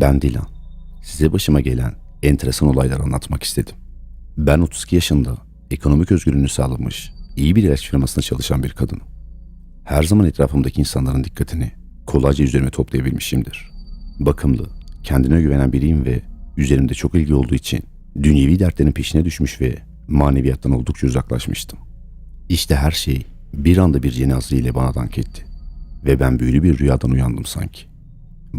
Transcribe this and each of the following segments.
Ben Dilan. Size başıma gelen enteresan olaylar anlatmak istedim. Ben 32 yaşında ekonomik özgürlüğünü sağlamış, iyi bir ilaç firmasında çalışan bir kadınım. Her zaman etrafımdaki insanların dikkatini kolayca üzerime toplayabilmişimdir. Bakımlı, kendine güvenen biriyim ve üzerimde çok ilgi olduğu için dünyevi dertlerin peşine düşmüş ve maneviyattan oldukça uzaklaşmıştım. İşte her şey bir anda bir cenaze ile bana dank etti. Ve ben büyülü bir rüyadan uyandım sanki.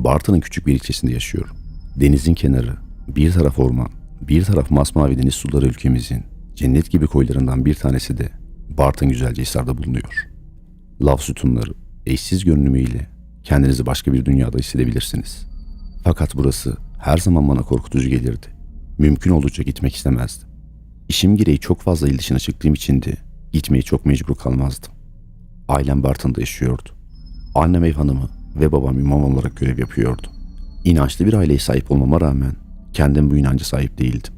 Bartın'ın küçük bir ilçesinde yaşıyorum. Denizin kenarı, bir taraf orman, bir taraf masmavi deniz suları ülkemizin cennet gibi koylarından bir tanesi de Bartın Güzelcehisar'da bulunuyor. Lav sütunları, eşsiz görünümüyle kendinizi başka bir dünyada hissedebilirsiniz. Fakat burası her zaman bana korkutucu gelirdi. Mümkün oldukça gitmek istemezdim. İşim gereği çok fazla il dışına çıktığım için de gitmeye çok mecbur kalmazdım. Ailem Bartın'da yaşıyordu. Annem ev hanımı ve babam imam olarak görev yapıyordu. İnançlı bir aileye sahip olmama rağmen kendim bu inanca sahip değildim.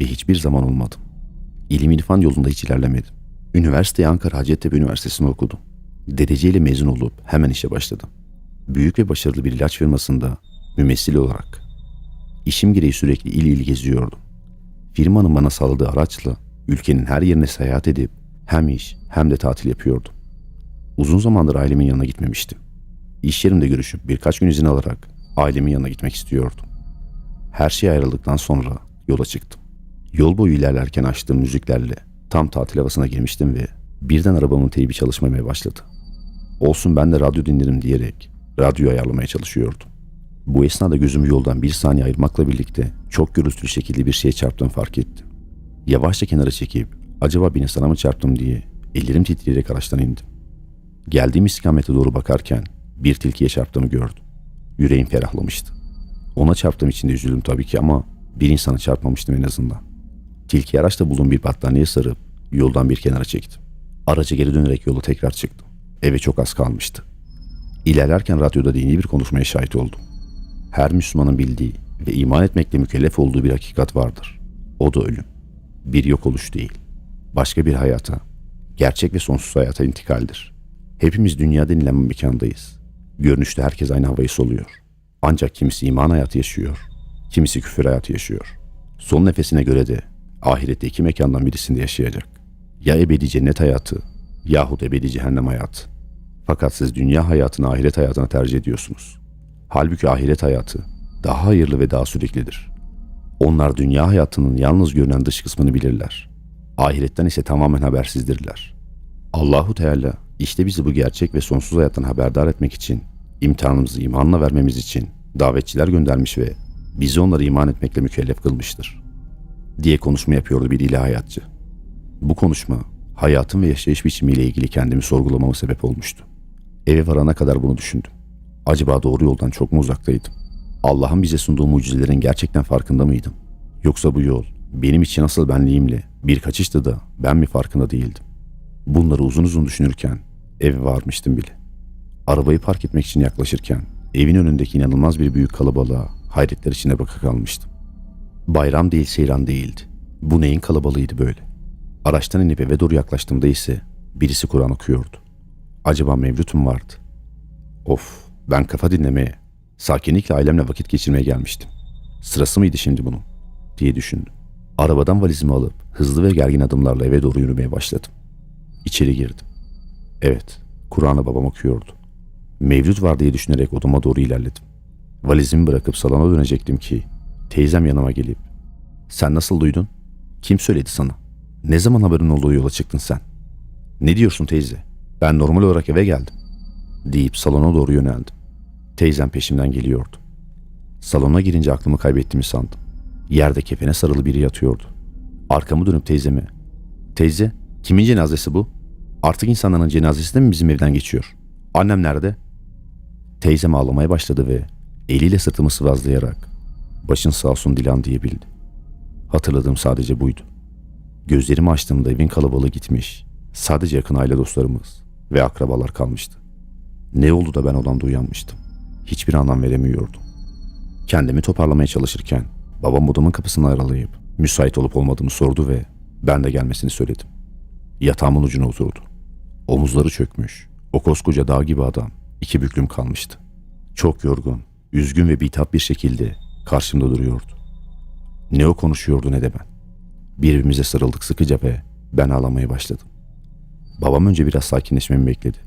Ve hiçbir zaman olmadım. İlim irfan yolunda hiç ilerlemedim. Üniversiteyi Ankara Hacettepe Üniversitesi'nde okudum. Dereceyle mezun olup hemen işe başladım. Büyük ve başarılı bir ilaç firmasında mümessil olarak. İşim gereği sürekli il il geziyordum. Firmanın bana sağladığı araçla ülkenin her yerine seyahat edip hem iş hem de tatil yapıyordum. Uzun zamandır ailemin yanına gitmemiştim. İş yerimde görüşüp birkaç gün izin alarak ailemin yanına gitmek istiyordum. Her şey ayrıldıktan sonra yola çıktım. Yol boyu ilerlerken açtığım müziklerle tam tatil havasına girmiştim ve birden arabamın teybi çalışmamaya başladı. Olsun ben de radyo dinlerim diyerek radyoyu ayarlamaya çalışıyordum. Bu esnada gözümü yoldan bir saniye ayırmakla birlikte çok gürültülü şekilde bir şeye çarptığımı fark ettim. Yavaşça kenara çekip acaba birine sana mı çarptım diye ellerim titreyerek araçtan indim. Geldiğim istikamete doğru bakarken bir tilkiye çarptığımı gördüm. Yüreğim ferahlamıştı. Ona çarptığım için de üzüldüm tabii ki ama bir insana çarpmamıştım en azından. Tilki araçta bulunduğum bir battaniye sarıp yoldan bir kenara çektim. Araca geri dönerek yola tekrar çıktım. Eve çok az kalmıştı. İlerlerken radyoda dini bir konuşmaya şahit oldum. Her Müslümanın bildiği ve iman etmekle mükellef olduğu bir hakikat vardır. O da ölüm. Bir yok oluş değil. Başka bir hayata, gerçek ve sonsuz hayata intikaldir. Hepimiz dünya denilen bir mekandayız. Görünüşte herkes aynı havayı soluyor. Ancak kimisi iman hayatı yaşıyor, kimisi küfür hayatı yaşıyor. Son nefesine göre de ahirette iki mekandan birisinde yaşayacak. Ya ebedi cennet hayatı yahut ebedi cehennem hayatı. Fakat siz dünya hayatını ahiret hayatına tercih ediyorsunuz. Halbuki ahiret hayatı daha hayırlı ve daha süreklidir. Onlar dünya hayatının yalnız görünen dış kısmını bilirler. Ahiretten ise tamamen habersizdirler. Allahu Teala işte bizi bu gerçek ve sonsuz hayattan haberdar etmek için, imtihanımızı imanla vermemiz için davetçiler göndermiş ve bizi onlara iman etmekle mükellef kılmıştır. Diye konuşma yapıyordu bir ilahiyatçı. Bu konuşma hayatım ve yaşayış biçimiyle ilgili kendimi sorgulamama sebep olmuştu. Eve varana kadar bunu düşündüm. Acaba doğru yoldan çok mu uzaktaydım? Allah'ın bize sunduğu mucizelerin gerçekten farkında mıydım? Yoksa bu yol benim için asıl benliğimle bir kaçıştı da ben mi farkında değildim? Bunları uzun uzun düşünürken eve varmıştım bile. Arabayı park etmek için yaklaşırken evin önündeki inanılmaz bir büyük kalabalığa hayretler içine baka kalmıştım. Bayram değil seyran değildi. Bu neyin kalabalığıydı böyle? Araçtan inip eve doğru yaklaştığımda ise birisi Kur'an okuyordu. Acaba mevlütüm vardı? Of ben kafa dinlemeye, sakinlikle ailemle vakit geçirmeye gelmiştim. Sırası mıydı şimdi bunun? diye düşündüm. Arabadan valizimi alıp hızlı ve gergin adımlarla eve doğru yürümeye başladım. İçeri girdim. Evet, Kur'an'ı babam okuyordu. Mevlüt var diye düşünerek odama doğru ilerledim. Valizimi bırakıp salona dönecektim ki teyzem yanıma gelip ''Sen nasıl duydun? Kim söyledi sana? Ne zaman haberin olduğu yola çıktın sen? Ne diyorsun teyze? Ben normal olarak eve geldim.'' deyip salona doğru yöneldim. Teyzem peşimden geliyordu. Salona girince aklımı kaybettiğimi sandım. Yerde kefene sarılı biri yatıyordu. Arkamı dönüp teyzeme ''Teyze, kimin cenazesi bu? Artık insanların cenazesi de mi bizim evden geçiyor? Annem nerede?'' Teyzem ağlamaya başladı ve eliyle sırtımı sıvazlayarak ''Başın sağ olsun Dilan'' diyebildi. Hatırladığım sadece buydu. Gözlerimi açtığımda evin kalabalığı gitmiş. Sadece yakın aile dostlarımız ve akrabalar kalmıştı. Ne oldu da ben odamda uyanmıştım? Hiçbir anlam veremiyordum. Kendimi toparlamaya çalışırken babam odamın kapısını aralayıp müsait olup olmadığımı sordu ve ben de gelmesini söyledim. Yatağımın ucuna oturdu. Omuzları çökmüş. O koskoca dağ gibi adam iki büklüm kalmıştı. Çok yorgun üzgün ve bitap bir şekilde karşımda duruyordu. Ne o konuşuyordu ne de ben. Birbirimize sarıldık sıkıca ve ben ağlamaya başladım. Babam önce biraz sakinleşmemi bekledi.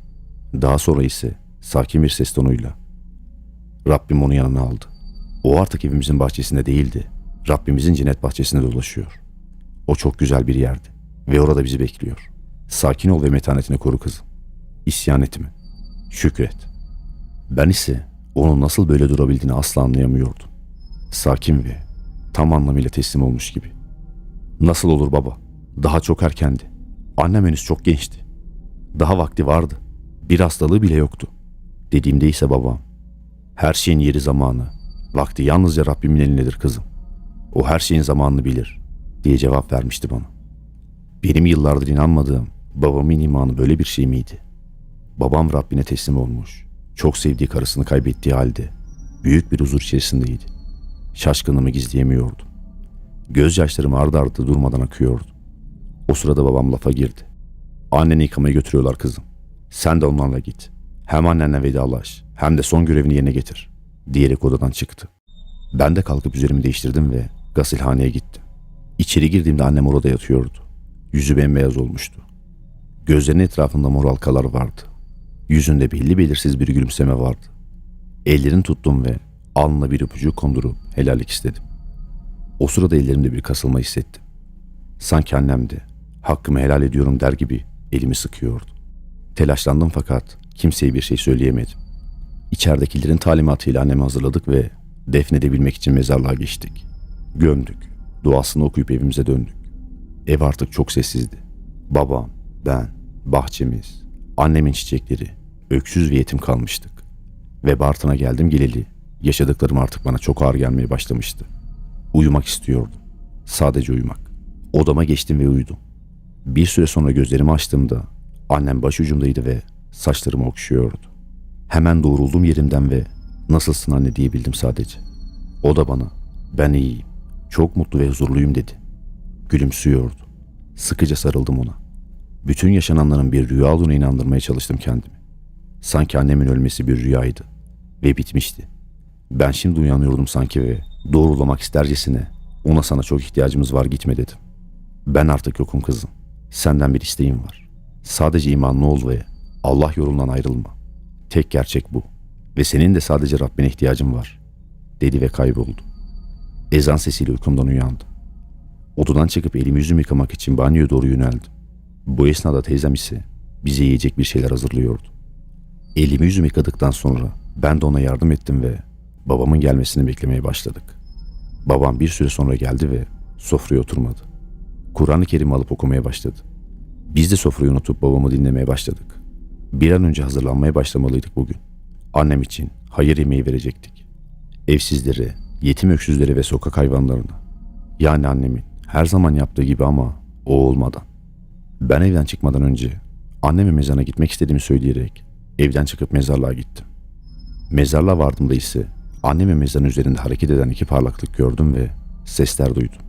Daha sonra ise sakin bir ses tonuyla Rabbim onu yanına aldı. O artık evimizin bahçesinde değildi. Rabbimizin cennet bahçesinde dolaşıyor. O çok güzel bir yerdi ve orada bizi bekliyor. Sakin ol ve metanetini koru kızım. İsyan etme. Şükret. Ben ise onun nasıl böyle durabildiğini asla anlayamıyordum. Sakin ve tam anlamıyla teslim olmuş gibi. Nasıl olur baba? Daha çok erkendi. Annem henüz çok gençti. Daha vakti vardı. Bir hastalığı bile yoktu. Dediğimde ise babam, her şeyin yeri zamanı, vakti yalnızca Rabbimin elindedir kızım. O her şeyin zamanını bilir diye cevap vermişti bana. Benim yıllardır inanmadığım babamın imanı böyle bir şey miydi? Babam Rabbine teslim olmuş. Çok sevdiği karısını kaybettiği halde büyük bir huzur içerisindeydi. Şaşkınlığımı gizleyemiyordum. Gözyaşlarım ardı ardı durmadan akıyordu. O sırada babam lafa girdi. Anneni yıkamaya götürüyorlar kızım. Sen de onlarla git. Hem annenle vedalaş hem de son görevini yerine getir. Diyerek odadan çıktı. Ben de kalkıp üzerimi değiştirdim ve gasilhaneye gittim. İçeri girdiğimde annem orada yatıyordu. Yüzü bembeyaz olmuştu. Gözlerinin etrafında mor halkalar vardı. Yüzünde belli belirsiz bir gülümseme vardı. Ellerini tuttum ve alnına bir öpücük kondurup helallik istedim. O sırada ellerimde bir kasılma hissettim. Sanki annem de hakkımı helal ediyorum der gibi elimi sıkıyordu. Telaşlandım fakat kimseye bir şey söyleyemedim. İçeridekilerin talimatıyla annemi hazırladık ve defnedebilmek için mezarlığa geçtik. Gömdük. Duasını okuyup evimize döndük. Ev artık çok sessizdi. Babam, ben, bahçemiz, annemin çiçekleri, öksüz ve yetim kalmıştık. Ve Bartın'a geldim geleli. Yaşadıklarım artık bana çok ağır gelmeye başlamıştı. Uyumak istiyordum. Sadece uyumak. Odama geçtim ve uyudum. Bir süre sonra gözlerimi açtığımda annem başucumdaydı ve saçlarımı okşuyordu. Hemen doğruldum yerimden ve nasılsın anne diyebildim sadece. O da bana ben iyiyim, çok mutlu ve huzurluyum dedi. Gülümsüyordu. Sıkıca sarıldım ona. Bütün yaşananların bir rüya olduğuna inandırmaya çalıştım kendimi. Sanki annemin ölmesi bir rüyaydı ve bitmişti. Ben şimdi uyanıyordum sanki ve doğrulamak istercesine ona sana çok ihtiyacımız var gitme dedim. Ben artık yokum kızım. Senden bir isteğim var. Sadece imanlı ol ve Allah yolundan ayrılma. Tek gerçek bu. Ve senin de sadece Rabbine ihtiyacın var. Dedi ve kayboldu. Ezan sesiyle uykumdan uyandım. Odadan çıkıp elimi yüzümü yıkamak için banyoya doğru yöneldim. Bu esnada teyzem ise bize yiyecek bir şeyler hazırlıyordu. Elimi yüzümü yıkadıktan sonra ben de ona yardım ettim ve babamın gelmesini beklemeye başladık. Babam bir süre sonra geldi ve sofraya oturmadı. Kur'an-ı Kerim alıp okumaya başladı. Biz de sofrayı unutup babamı dinlemeye başladık. Bir an önce hazırlanmaya başlamalıydık bugün. Annem için hayır yemeği verecektik. Evsizlere, yetim öksüzlere ve sokak hayvanlarına. Yani annemin her zaman yaptığı gibi ama o olmadan. Ben evden çıkmadan önce anneme mezana gitmek istediğimi söyleyerek evden çıkıp mezarlığa gittim. Mezarlığa vardığımda ise anneme mezarın üzerinde hareket eden iki parlaklık gördüm ve sesler duydum.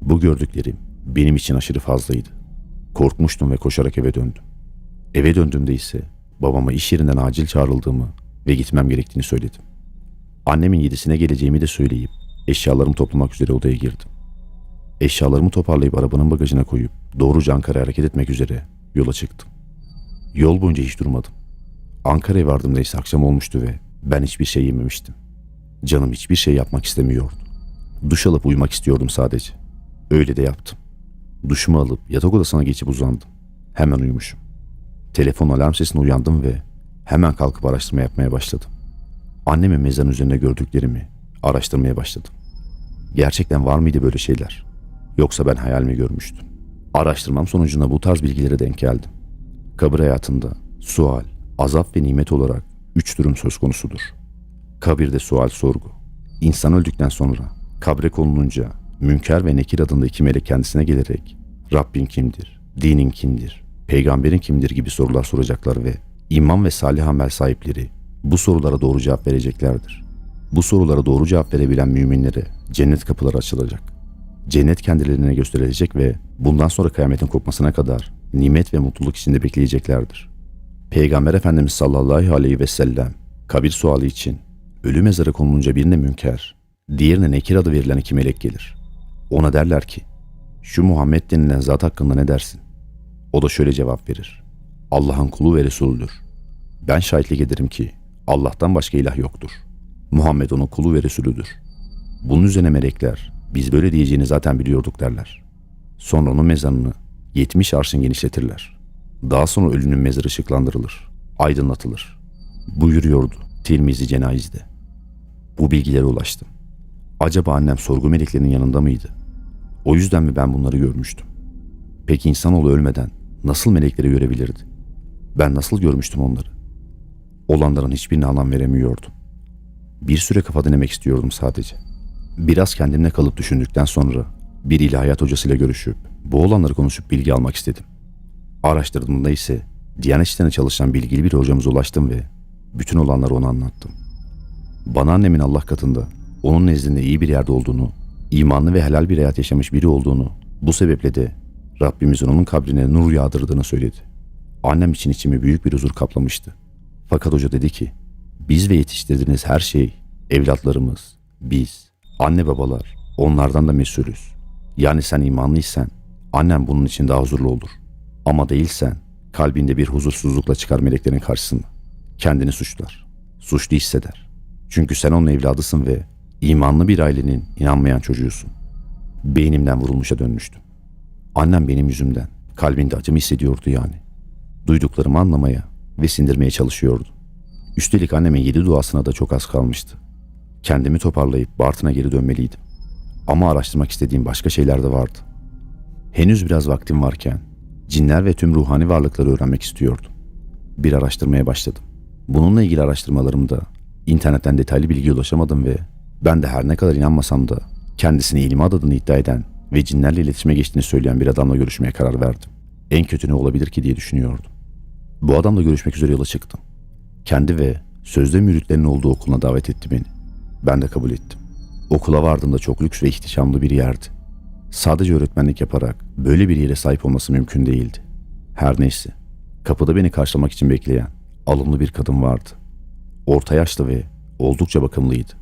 Bu gördüklerim benim için aşırı fazlaydı. Korkmuştum ve koşarak eve döndüm. Eve döndüğümde ise babama iş yerinden acil çağrıldığımı ve gitmem gerektiğini söyledim. Annemin yedisine geleceğimi de söyleyip eşyalarımı toplamak üzere odaya girdim. Eşyalarımı toparlayıp arabanın bagajına koyup doğruca Ankara'ya hareket etmek üzere yola çıktım. Yol boyunca hiç durmadım. Ankara'ya vardığımda ise akşam olmuştu ve ben hiçbir şey yememiştim. Canım hiçbir şey yapmak istemiyordu. Duş alıp uyumak istiyordum sadece. Öyle de yaptım. Duşumu alıp yatak odasına geçip uzandım. Hemen uyumuşum. Telefon alarm sesine uyandım ve hemen kalkıp araştırma yapmaya başladım. Annemin mezarın üzerinde gördüklerimi araştırmaya başladım. Gerçekten var mıydı böyle şeyler? Yoksa ben hayal mi görmüştüm? Araştırmam sonucunda bu tarz bilgilere denk geldim. Kabir hayatında sual, azap ve nimet olarak üç durum söz konusudur. Kabirde sual sorgu. İnsan öldükten sonra kabre konulunca Münker ve Nekir adında iki melek kendisine gelerek Rabbin kimdir, dinin kimdir, peygamberin kimdir gibi sorular soracaklar ve iman ve salih amel sahipleri bu sorulara doğru cevap vereceklerdir. Bu sorulara doğru cevap verebilen müminlere cennet kapıları açılacak. Cennet kendilerine gösterilecek ve bundan sonra kıyametin kopmasına kadar nimet ve mutluluk içinde bekleyeceklerdir. Peygamber Efendimiz sallallahu aleyhi ve sellem kabir suali için ölü mezara konulunca birine münker, diğerine nekir adı verilen iki melek gelir. Ona derler ki, şu Muhammed denilen zat hakkında ne dersin? O da şöyle cevap verir. Allah'ın kulu ve Resulüdür. Ben şahitlik ederim ki Allah'tan başka ilah yoktur. Muhammed onun kulu ve Resulüdür. Bunun üzerine melekler, biz böyle diyeceğini zaten biliyorduk derler. Sonra onun mezarını 70 arşın genişletirler. Daha sonra ölünün mezarı ışıklandırılır, aydınlatılır. Buyuruyordu Tirmizi cenazide. Bu bilgilere ulaştım. Acaba annem sorgu meleklerinin yanında mıydı? O yüzden mi ben bunları görmüştüm? Peki insanoğlu ölmeden nasıl melekleri görebilirdi? Ben nasıl görmüştüm onları? Olanların hiçbirine anlam veremiyordum. Bir süre kafa denemek istiyordum sadece. Biraz kendimle kalıp düşündükten sonra bir ilahiyat hocasıyla görüşüp bu olanları konuşup bilgi almak istedim. Araştırdığımda ise Diyanet İşleri'ne çalışan bilgili bir hocamıza ulaştım ve bütün olanları ona anlattım. Bana annemin Allah katında onun nezdinde iyi bir yerde olduğunu, imanlı ve helal bir hayat yaşamış biri olduğunu, bu sebeple de Rabbimizin onun kabrine nur yağdırdığını söyledi. Annem için içimi büyük bir huzur kaplamıştı. Fakat hoca dedi ki, biz ve yetiştirdiğiniz her şey, evlatlarımız, biz, anne babalar, onlardan da mesulüz. Yani sen imanlıysan, annem bunun için daha huzurlu olur. Ama değilsen, kalbinde bir huzursuzlukla çıkar meleklerin karşısında. Kendini suçlar, suçlu hisseder. Çünkü sen onun evladısın ve imanlı bir ailenin inanmayan çocuğusun. Beynimden vurulmuşa dönmüştüm. Annem benim yüzümden, kalbinde acımı hissediyordu yani. Duyduklarımı anlamaya ve sindirmeye çalışıyordu. Üstelik annemin yedi duasına da çok az kalmıştı. Kendimi toparlayıp Bartın'a geri dönmeliydim. Ama araştırmak istediğim başka şeyler de vardı. Henüz biraz vaktim varken cinler ve tüm ruhani varlıkları öğrenmek istiyordum. Bir araştırmaya başladım. Bununla ilgili araştırmalarımda internetten detaylı bilgiye ulaşamadım ve ben de her ne kadar inanmasam da kendisini ilime adadığını iddia eden ve cinlerle iletişime geçtiğini söyleyen bir adamla görüşmeye karar verdim. En kötü ne olabilir ki diye düşünüyordum. Bu adamla görüşmek üzere yola çıktım. Kendi ve sözde müritlerin olduğu okuluna davet etti beni. Ben de kabul ettim. Okula vardığımda çok lüks ve ihtişamlı bir yerdi. Sadece öğretmenlik yaparak böyle bir yere sahip olması mümkün değildi. Her neyse, kapıda beni karşılamak için bekleyen alımlı bir kadın vardı. Orta yaşlı ve oldukça bakımlıydı.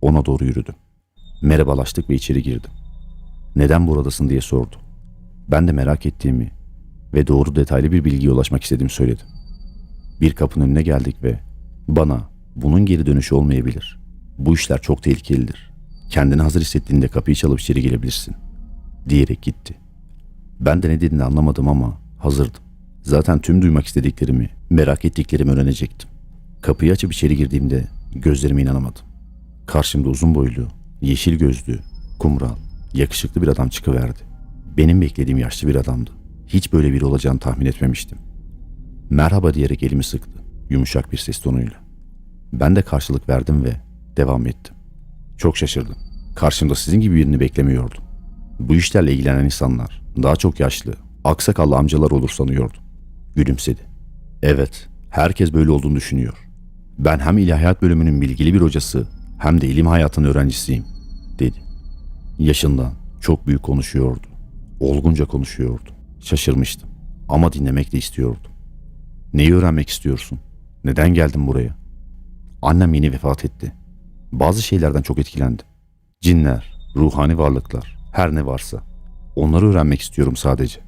Ona doğru yürüdüm. Merhabalaştık ve içeri girdim. Neden buradasın diye sordu. Ben de merak ettiğimi ve doğru detaylı bir bilgiye ulaşmak istediğimi söyledim. Bir kapının önüne geldik ve bana bunun geri dönüşü olmayabilir. Bu işler çok tehlikelidir. Kendini hazır hissettiğinde kapıyı çalıp içeri girebilirsin. Diyerek gitti. Ben de ne dediğini anlamadım ama hazırdım. Zaten tüm duymak istediklerimi, merak ettiklerimi öğrenecektim. Kapıyı açıp içeri girdiğimde gözlerime inanamadım. Karşımda uzun boylu, yeşil gözlü, kumral, yakışıklı bir adam çıkıverdi. Benim beklediğim yaşlı bir adamdı. Hiç böyle biri olacağını tahmin etmemiştim. Merhaba diyerek elimi sıktı, yumuşak bir ses tonuyla. Ben de karşılık verdim ve devam ettim. Çok şaşırdım. Karşımda sizin gibi birini beklemiyordum. Bu işlerle ilgilenen insanlar daha çok yaşlı, aksakallı amcalar olur sanıyordum. Gülümsedi. Evet, herkes böyle olduğunu düşünüyor. Ben hem ilahiyat bölümünün bilgili bir hocası hem de ilim hayatının öğrencisiyim, dedi. Yaşından çok büyük konuşuyordu. Olgunca konuşuyordu. Şaşırmıştım ama dinlemek de istiyordum. Neyi öğrenmek istiyorsun? Neden geldin buraya? Annem yeni vefat etti. Bazı şeylerden çok etkilendim. Cinler, ruhani varlıklar, her ne varsa. Onları öğrenmek istiyorum sadece.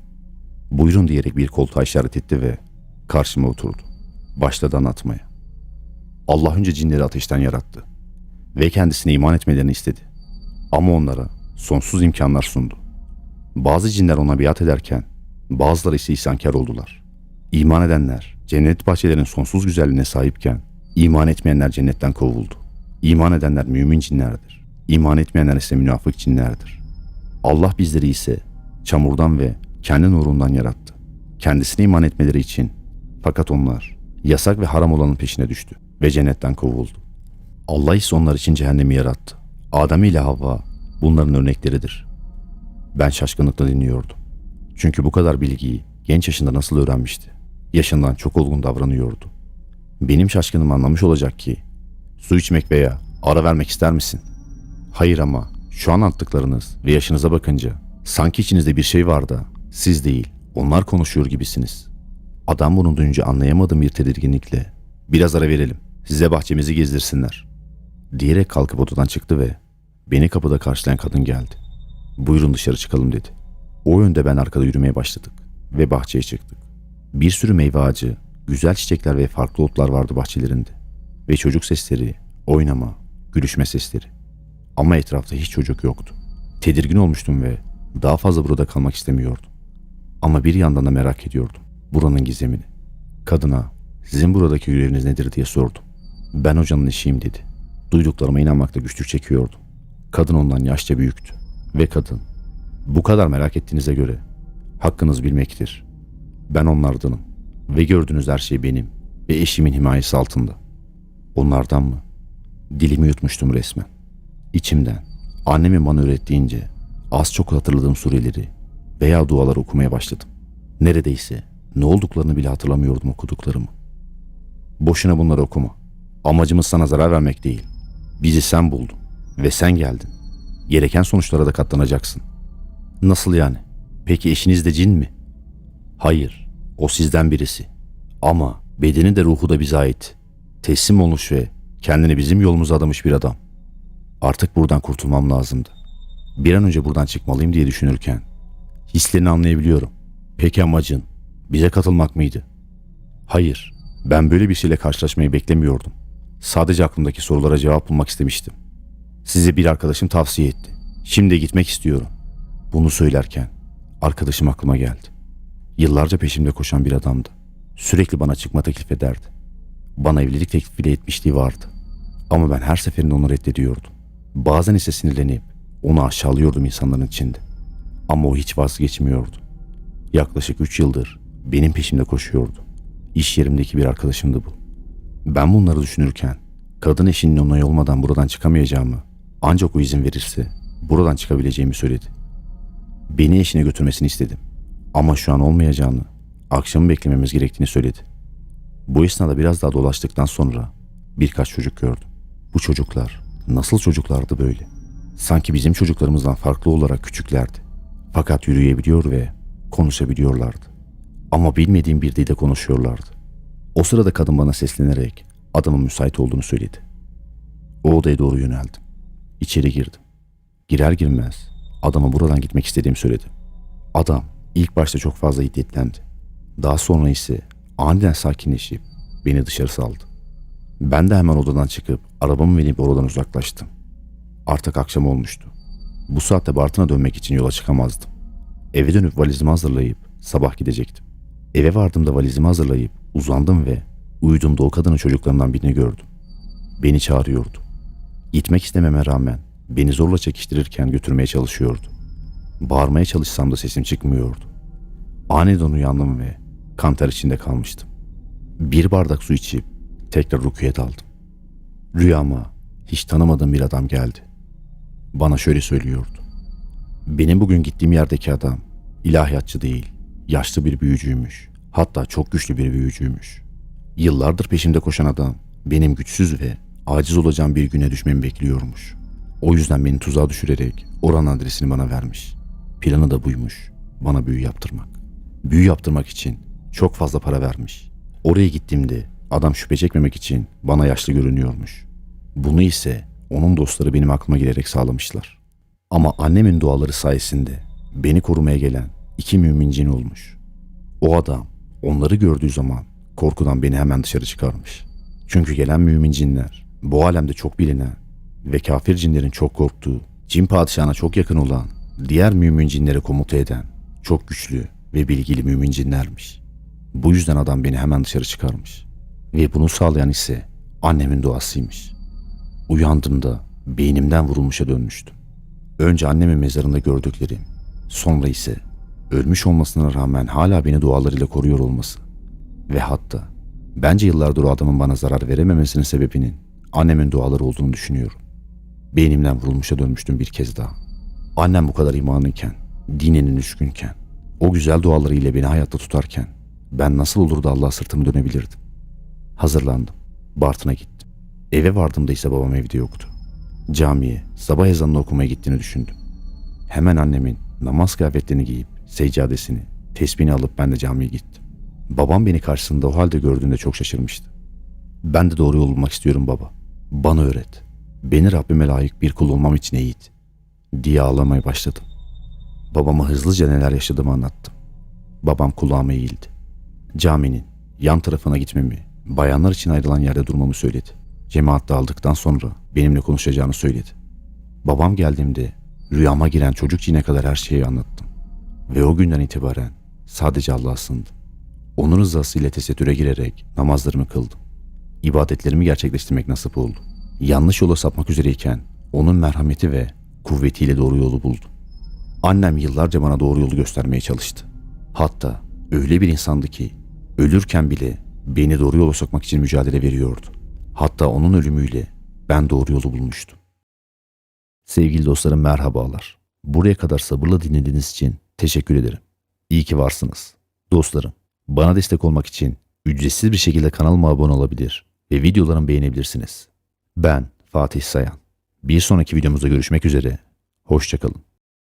Buyurun diyerek bir koltuğa işaret etti ve karşıma oturdu. Başladı anlatmaya. Allah önce cinleri ateşten yarattı ve kendisine iman etmelerini istedi. Ama onlara sonsuz imkanlar sundu. Bazı cinler ona biat ederken bazıları ise isyankar oldular. İman edenler cennet bahçelerinin sonsuz güzelliğine sahipken iman etmeyenler cennetten kovuldu. İman edenler mümin cinlerdir. İman etmeyenler ise münafık cinlerdir. Allah bizleri ise çamurdan ve kendi nurundan yarattı. Kendisine iman etmeleri için fakat onlar yasak ve haram olanın peşine düştü ve cennetten kovuldu. Allah ise onlar için cehennemi yarattı. Adem ile Havva bunların örnekleridir. Ben şaşkınlıkla dinliyordum. Çünkü bu kadar bilgiyi genç yaşında nasıl öğrenmişti? Yaşından çok olgun davranıyordu. Benim şaşkınımı anlamış olacak ki su içmek veya ara vermek ister misin? Hayır ama şu an anlattıklarınız ve yaşınıza bakınca sanki içinizde bir şey var da siz değil onlar konuşuyor gibisiniz. Adam bunu duyunca anlayamadığım bir tedirginlikle biraz ara verelim size bahçemizi gezdirsinler Diyerek kalkıp odadan çıktı ve beni kapıda karşılayan kadın geldi. Buyurun dışarı çıkalım dedi. O yönde ben arkada yürümeye başladık ve bahçeye çıktık. Bir sürü meyve ağacı, güzel çiçekler ve farklı otlar vardı bahçelerinde. Ve çocuk sesleri, oynama, gülüşme sesleri. Ama etrafta hiç çocuk yoktu. Tedirgin olmuştum ve daha fazla burada kalmak istemiyordum. Ama bir yandan da merak ediyordum buranın gizemini. Kadına sizin buradaki göreviniz nedir diye sordum. Ben hocanın eşiyim dedi. Duyduklarıma inanmakta güçlük çekiyordum. Kadın ondan yaşça büyüktü. Ve kadın bu kadar merak ettiğinize göre hakkınız bilmektir. Ben onlardanım ve gördüğünüz her şey benim ve eşimin himayesi altında. Onlardan mı? Dilimi yutmuştum resmen. İçimden annemin bana öğrettiğince az çok hatırladığım sureleri veya dualar okumaya başladım. Neredeyse ne olduklarını bile hatırlamıyordum okuduklarımı. Boşuna bunları okuma. Amacımız sana zarar vermek değil. Bizi sen buldun ve sen geldin. Gereken sonuçlara da katlanacaksın. Nasıl yani? Peki eşiniz de cin mi? Hayır, o sizden birisi. Ama bedeni de ruhu da bize ait. Teslim olmuş ve kendini bizim yolumuza adamış bir adam. Artık buradan kurtulmam lazımdı. Bir an önce buradan çıkmalıyım diye düşünürken hislerini anlayabiliyorum. Peki amacın bize katılmak mıydı? Hayır, ben böyle bir şeyle karşılaşmayı beklemiyordum. Sadece aklımdaki sorulara cevap bulmak istemiştim. Size bir arkadaşım tavsiye etti. Şimdi gitmek istiyorum. Bunu söylerken arkadaşım aklıma geldi. Yıllarca peşimde koşan bir adamdı. Sürekli bana çıkma teklif ederdi. Bana evlilik teklif bile etmişliği vardı. Ama ben her seferinde onu reddediyordum. Bazen ise sinirlenip onu aşağılıyordum insanların içinde. Ama o hiç vazgeçmiyordu. Yaklaşık 3 yıldır benim peşimde koşuyordu. İş yerimdeki bir arkadaşımdı bu. Ben bunları düşünürken kadın eşinin onayı olmadan buradan çıkamayacağımı ancak o izin verirse buradan çıkabileceğimi söyledi. Beni eşine götürmesini istedim. Ama şu an olmayacağını, akşamı beklememiz gerektiğini söyledi. Bu esnada biraz daha dolaştıktan sonra birkaç çocuk gördüm. Bu çocuklar nasıl çocuklardı böyle? Sanki bizim çocuklarımızdan farklı olarak küçüklerdi. Fakat yürüyebiliyor ve konuşabiliyorlardı. Ama bilmediğim bir dilde konuşuyorlardı. O sırada kadın bana seslenerek adamın müsait olduğunu söyledi. O odaya doğru yöneldim. İçeri girdim. Girer girmez adama buradan gitmek istediğimi söyledim. Adam ilk başta çok fazla hiddetlendi. Daha sonra ise aniden sakinleşip beni dışarı saldı. Ben de hemen odadan çıkıp arabamı binip oradan uzaklaştım. Artık akşam olmuştu. Bu saatte Bartın'a dönmek için yola çıkamazdım. Eve dönüp valizimi hazırlayıp sabah gidecektim. Eve vardığımda valizimi hazırlayıp uzandım ve uyuduğumda o kadının çocuklarından birini gördüm. Beni çağırıyordu. Gitmek istememe rağmen beni zorla çekiştirirken götürmeye çalışıyordu. Bağırmaya çalışsam da sesim çıkmıyordu. Aniden uyandım ve kanter içinde kalmıştım. Bir bardak su içip tekrar rüküye daldım. Rüyama hiç tanımadığım bir adam geldi. Bana şöyle söylüyordu. Benim bugün gittiğim yerdeki adam ilahiyatçı değil, yaşlı bir büyücüymüş. Hatta çok güçlü bir büyücüymüş. Yıllardır peşimde koşan adam benim güçsüz ve aciz olacağım bir güne düşmemi bekliyormuş. O yüzden beni tuzağa düşürerek oranın adresini bana vermiş. Planı da buymuş. Bana büyü yaptırmak. Büyü yaptırmak için çok fazla para vermiş. Oraya gittiğimde adam şüphe çekmemek için bana yaşlı görünüyormuş. Bunu ise onun dostları benim aklıma gelerek sağlamışlar. Ama annemin duaları sayesinde beni korumaya gelen iki mümin cin olmuş. O adam onları gördüğü zaman korkudan beni hemen dışarı çıkarmış. Çünkü gelen mümin cinler bu alemde çok bilinen ve kafir cinlerin çok korktuğu, cin padişahına çok yakın olan, diğer mümin cinlere komuta eden, çok güçlü ve bilgili mümin cinlermiş. Bu yüzden adam beni hemen dışarı çıkarmış. Ve bunu sağlayan ise annemin duasıymış. Uyandığımda beynimden vurulmuşa dönmüştüm. Önce annemin mezarında gördüklerim, sonra ise ölmüş olmasına rağmen hala beni dualarıyla koruyor olması. Ve hatta bence yıllardır o adamın bana zarar verememesinin sebebinin annemin duaları olduğunu düşünüyorum. Beynimden vurulmuşa dönmüştüm bir kez daha. Annem bu kadar imanıyken, dininin düşkünken, o güzel dualarıyla beni hayatta tutarken ben nasıl olur da Allah'a sırtımı dönebilirdim? Hazırlandım. Bartın'a gittim. Eve vardığımda ise babam evde yoktu. Camiye sabah ezanını okumaya gittiğini düşündüm. Hemen annemin namaz kıyafetlerini giyip seccadesini, tesbihini alıp ben de camiye gittim. Babam beni karşısında o halde gördüğünde çok şaşırmıştı. Ben de doğru yol bulmak istiyorum baba. Bana öğret. Beni Rabbime layık bir kul olmam için eğit diye ağlamaya başladım. Babama hızlıca neler yaşadığımı anlattım. Babam kulağıma eğildi. Caminin yan tarafına gitmemi, bayanlar için ayrılan yerde durmamı söyledi. Cemaat dağıldıktan sonra benimle konuşacağını söyledi. Babam geldiğimde rüyama giren çocuk cine kadar her şeyi anlattım. Ve o günden itibaren sadece Allah'a sığındım. Onun rızası ile tesettüre girerek namazlarımı kıldım. İbadetlerimi gerçekleştirmek nasip oldu. Yanlış yola sapmak üzereyken onun merhameti ve kuvvetiyle doğru yolu buldum. Annem yıllarca bana doğru yolu göstermeye çalıştı. Hatta öyle bir insandı ki ölürken bile beni doğru yola sokmak için mücadele veriyordu. Hatta onun ölümüyle ben doğru yolu bulmuştum. Sevgili dostlarım merhabalar. Buraya kadar sabırla dinlediğiniz için teşekkür ederim. İyi ki varsınız. Dostlarım, bana destek olmak için ücretsiz bir şekilde kanalıma abone olabilir ve videolarımı beğenebilirsiniz. Ben Fatih Sayan. Bir sonraki videomuzda görüşmek üzere. Hoşçakalın.